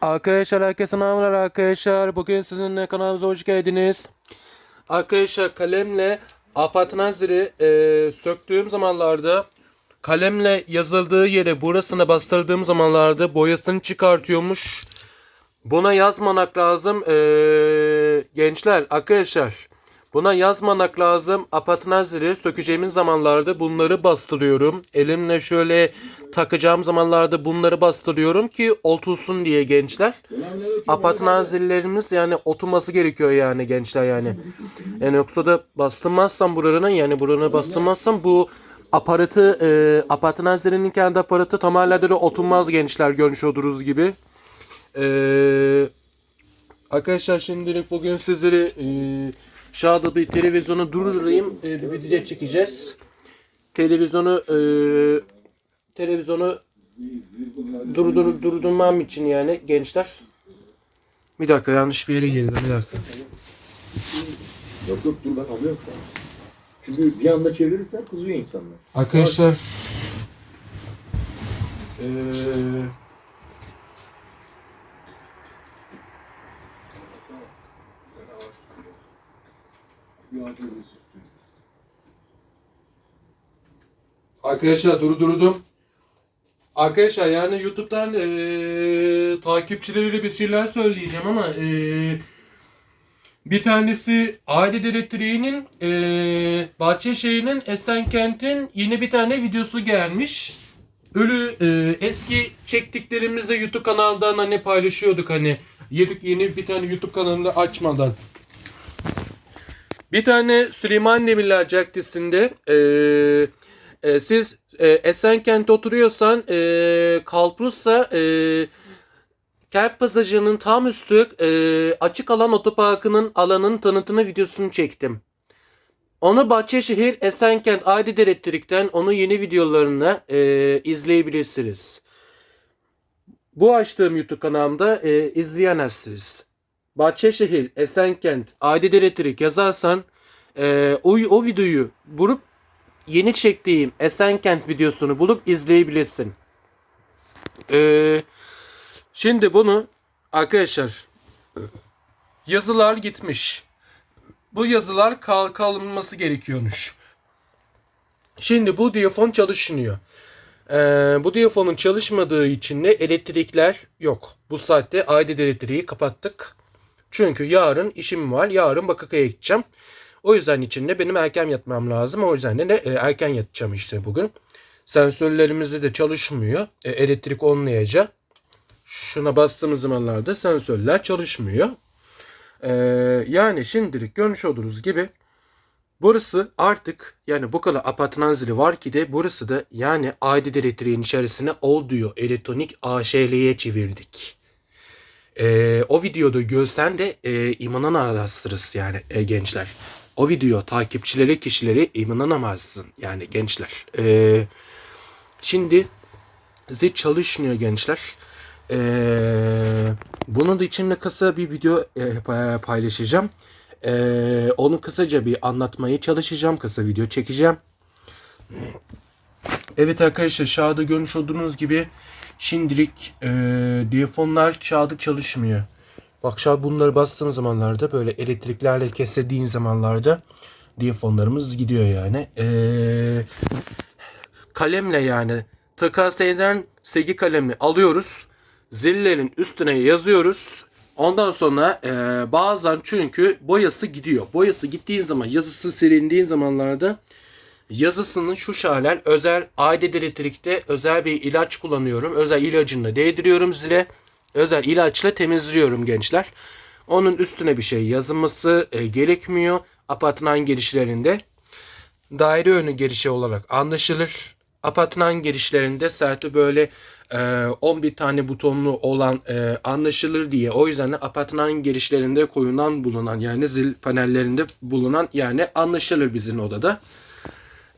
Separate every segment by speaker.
Speaker 1: Arkadaşlar herkese merhabalar arkadaşlar. Bugün sizinle kanalımıza hoş geldiniz. Arkadaşlar kalemle Apatnazir'i e, söktüğüm zamanlarda kalemle yazıldığı yere burasına bastırdığım zamanlarda boyasını çıkartıyormuş. Buna yazmamak lazım e, gençler arkadaşlar. Buna yazmamak lazım. Apatnazir'i sökeceğimiz zamanlarda bunları bastırıyorum. Elimle şöyle takacağım zamanlarda bunları bastırıyorum ki otursun diye gençler. Apatnazirlerimiz yani oturması gerekiyor yani gençler yani. Yani yoksa da bastırmazsam buranın yani buranı bastırmazsam bu aparatı e, apatnazirinin kendi aparatı tamamen de oturmaz gençler görmüş oluruz gibi. Eee Arkadaşlar şimdilik bugün sizleri e, şurada bir televizyonu durdurayım. E, bir video çekeceğiz. Televizyonu e, televizyonu durdur durdurmam için yani gençler. Bir dakika yanlış bir yere girdim bir dakika.
Speaker 2: Yok yok dur ben alıyorum şu an. Çünkü bir anda çevirirsen kızıyor insanlar.
Speaker 1: Arkadaşlar e, Arkadaşlar durdurdum. Arkadaşlar yani YouTube'dan eee takipçileriyle bir şeyler söyleyeceğim ama eee bir tanesi Aile Elektriği'nin eee Bahçeşehir'in Esenkent'in yeni bir tane videosu gelmiş. Ölü eee, eski çektiklerimizi YouTube kanaldan hani paylaşıyorduk hani yedik yeni bir tane YouTube kanalını açmadan. Bir tane Süleyman Demirler Caddesi'nde eee e, siz e, Esenkent'te oturuyorsan e, Kalprus'sa e, Kelp Pasajı'nın tam üstü e, açık alan otoparkının alanın tanıtımı videosunu çektim. Onu Bahçeşehir Esenkent Aydın Elektrik'ten onun yeni videolarını e, izleyebilirsiniz. Bu açtığım YouTube kanalımda e, izleyemezsiniz. Bahçeşehir Esenkent Aydın Elektrik yazarsan e, o, o videoyu bulup yeni çektiğim Esenkent videosunu bulup izleyebilirsin. Ee, şimdi bunu arkadaşlar yazılar gitmiş. Bu yazılar kal kalınması gerekiyormuş. Şimdi bu diyafon çalışmıyor. Ee, bu diyafonun çalışmadığı için de elektrikler yok. Bu saatte aydın elektriği kapattık. Çünkü yarın işim var. Yarın Bakırköy'e gideceğim. O yüzden içinde benim erken yatmam lazım. O yüzden de e, erken yatacağım işte bugün. Sensörlerimiz de çalışmıyor. E, elektrik olmayacak. Şuna bastığımız zamanlarda sensörler çalışmıyor. E, yani şimdilik görmüş oluruz gibi burası artık yani bu kadar apartman var ki de burası da yani aydın elektriğin içerisine ol diyor elektronik AŞL'ye çevirdik. E, o videoda görsen de e, imanan araştırırız yani e, gençler. O video takipçileri kişileri inanamazsın yani gençler. E, şimdi zil çalışmıyor gençler. E, bunun da içinde kısa bir video e, pa- paylaşacağım. E, onu kısaca bir anlatmaya çalışacağım. Kısa video çekeceğim. Evet arkadaşlar şahada görmüş olduğunuz gibi şimdilik e, diyafonlar çağda çalışmıyor. Bak şu bunları bastığım zamanlarda böyle elektriklerle kesildiğin zamanlarda diyafonlarımız gidiyor yani. E, kalemle yani TKS'den segi kalemle alıyoruz. Zillerin üstüne yazıyoruz. Ondan sonra e, bazen çünkü boyası gidiyor. Boyası gittiği zaman yazısı silindiği zamanlarda yazısının şu şalen özel adet elektrikte özel bir ilaç kullanıyorum. Özel ilacını değdiriyorum zile. Özel ilaçla temizliyorum gençler. Onun üstüne bir şey yazılması e, gerekmiyor. Apartman girişlerinde daire önü girişi olarak anlaşılır. Apartman girişlerinde serti böyle e, 11 tane butonlu olan e, anlaşılır diye. O yüzden de apartman girişlerinde koyulan bulunan yani zil panellerinde bulunan yani anlaşılır bizim odada.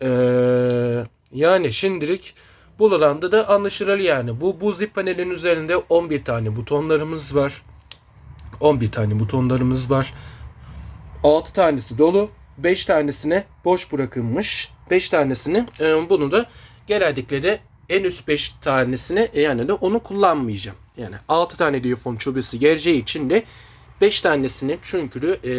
Speaker 1: Ee, yani şimdilik bu alanda da anlaşılır yani. Bu bu zip panelin üzerinde 11 tane butonlarımız var. 11 tane butonlarımız var. 6 tanesi dolu. 5 tanesine boş bırakılmış. 5 tanesini e, bunu da genellikle de en üst 5 tanesini e, yani de onu kullanmayacağım. Yani 6 tane diyafon çubesi geleceği için de 5 tanesini çünkü e,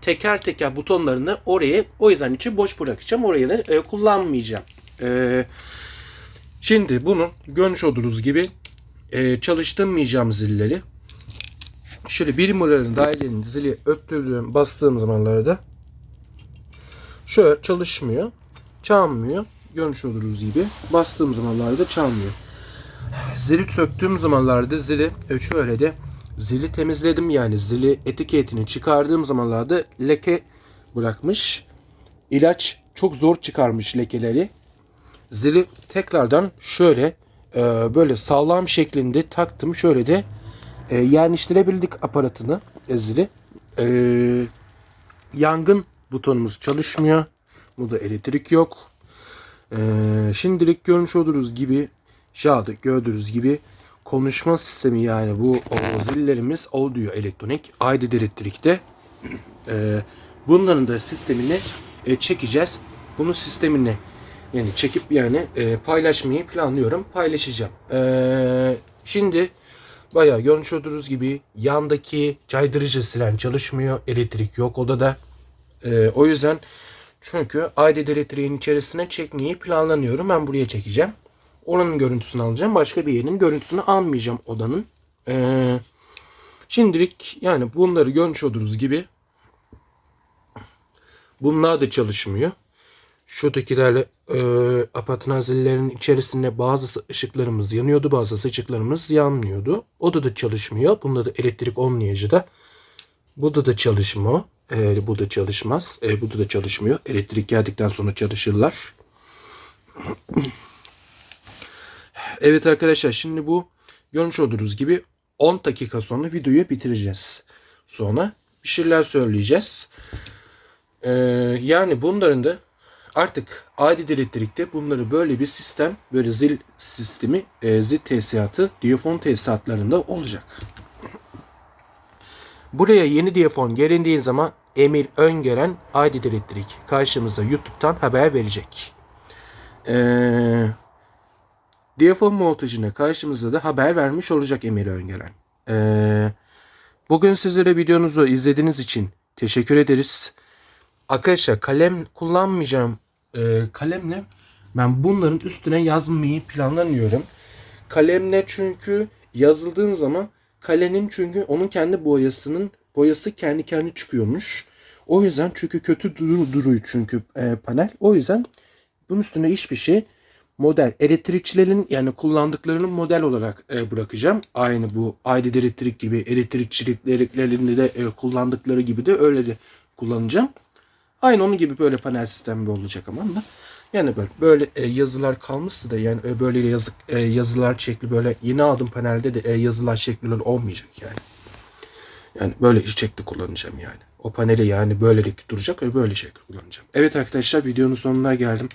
Speaker 1: teker teker butonlarını oraya o yüzden için boş bırakacağım. Oraya da e, kullanmayacağım. E, şimdi bunu görmüş olduğunuz gibi e, çalıştırmayacağım zilleri. Şöyle bir numaranın dairenin zili öttürdüğüm bastığım zamanlarda şöyle çalışmıyor. Çalmıyor. Görmüş oluruz gibi. Bastığım zamanlarda çalmıyor. Zili söktüğüm zamanlarda zili e, şöyle de zili temizledim yani zili etiketini çıkardığım zamanlarda leke bırakmış. İlaç çok zor çıkarmış lekeleri. Zili tekrardan şöyle e, böyle sağlam şeklinde taktım. Şöyle de e, yerleştirebildik aparatını e, zili. E, yangın butonumuz çalışmıyor. Burada elektrik yok. Ee, şimdilik görmüş oluruz gibi şahı gördüğünüz gibi konuşma sistemi yani bu zillerimiz audio elektronik ID elektrikte Ee, bunların da sistemini e, çekeceğiz. Bunun sistemini yani çekip yani e, paylaşmayı planlıyorum. Paylaşacağım. Ee, şimdi bayağı görmüş olduğunuz gibi yandaki caydırıcı siren çalışmıyor. Elektrik yok odada. Ee, o yüzden çünkü ID elektriğin içerisine çekmeyi planlanıyorum. Ben buraya çekeceğim. Oranın görüntüsünü alacağım. Başka bir yerin görüntüsünü almayacağım odanın. Ee, şimdilik yani bunları görmüş olduğunuz gibi bunlar da çalışmıyor. Şuradakilerle e, apartman zillerin içerisinde bazı ışıklarımız yanıyordu. Bazı ışıklarımız yanmıyordu. Oda da çalışmıyor. Bunda da elektrik olmayıcı da. Burada da çalışmıyor. E, bu da çalışmaz. E, burada da çalışmıyor. Elektrik geldikten sonra çalışırlar. Evet arkadaşlar şimdi bu görmüş olduğunuz gibi 10 dakika sonra videoyu bitireceğiz. Sonra bir şeyler söyleyeceğiz. E, yani bunların da artık adi elektrikte bunları böyle bir sistem, böyle zil sistemi, e, zil tesisatı, diyafon tesisatlarında olacak. Buraya yeni diyafon gelindiği zaman Emir Öngören Aydın Elektrik karşımıza YouTube'dan haber verecek. Ee, diyafon montajına karşımıza da haber vermiş olacak Emir Öngören. Ee, bugün sizlere videonuzu izlediğiniz için teşekkür ederiz. Arkadaşlar kalem kullanmayacağım. Ee, kalemle ben bunların üstüne yazmayı planlanıyorum. Kalemle çünkü yazıldığın zaman kalenin çünkü onun kendi boyasının boyası kendi kendi çıkıyormuş. O yüzden çünkü kötü duru, duruyor çünkü e, panel. O yüzden bunun üstüne hiçbir şey model elektrikçilerin yani kullandıklarını model olarak e, bırakacağım. Aynı bu aydın elektrik gibi elektrikçiliklerinde de e, kullandıkları gibi de öyle de kullanacağım. Aynı onun gibi böyle panel sistemi olacak ama da. Yani böyle böyle e, yazılar kalmışsa da yani e, böyle yazık e, yazılar şekli böyle yeni aldım panelde de e, yazılar şekli olmayacak yani. Yani böyle şekli kullanacağım yani. O paneli yani böylelik duracak ve böyle şekli kullanacağım. Evet arkadaşlar videonun sonuna geldim.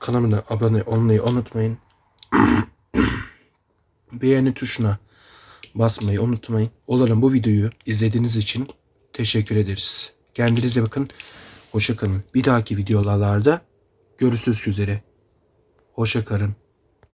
Speaker 1: Kanalıma abone olmayı unutmayın. Beğeni tuşuna basmayı unutmayın. Olalım bu videoyu izlediğiniz için teşekkür ederiz. Kendinize bakın. Hoşça kalın. Bir dahaki videolarda görüşürüz üzere. Hoşça kalın.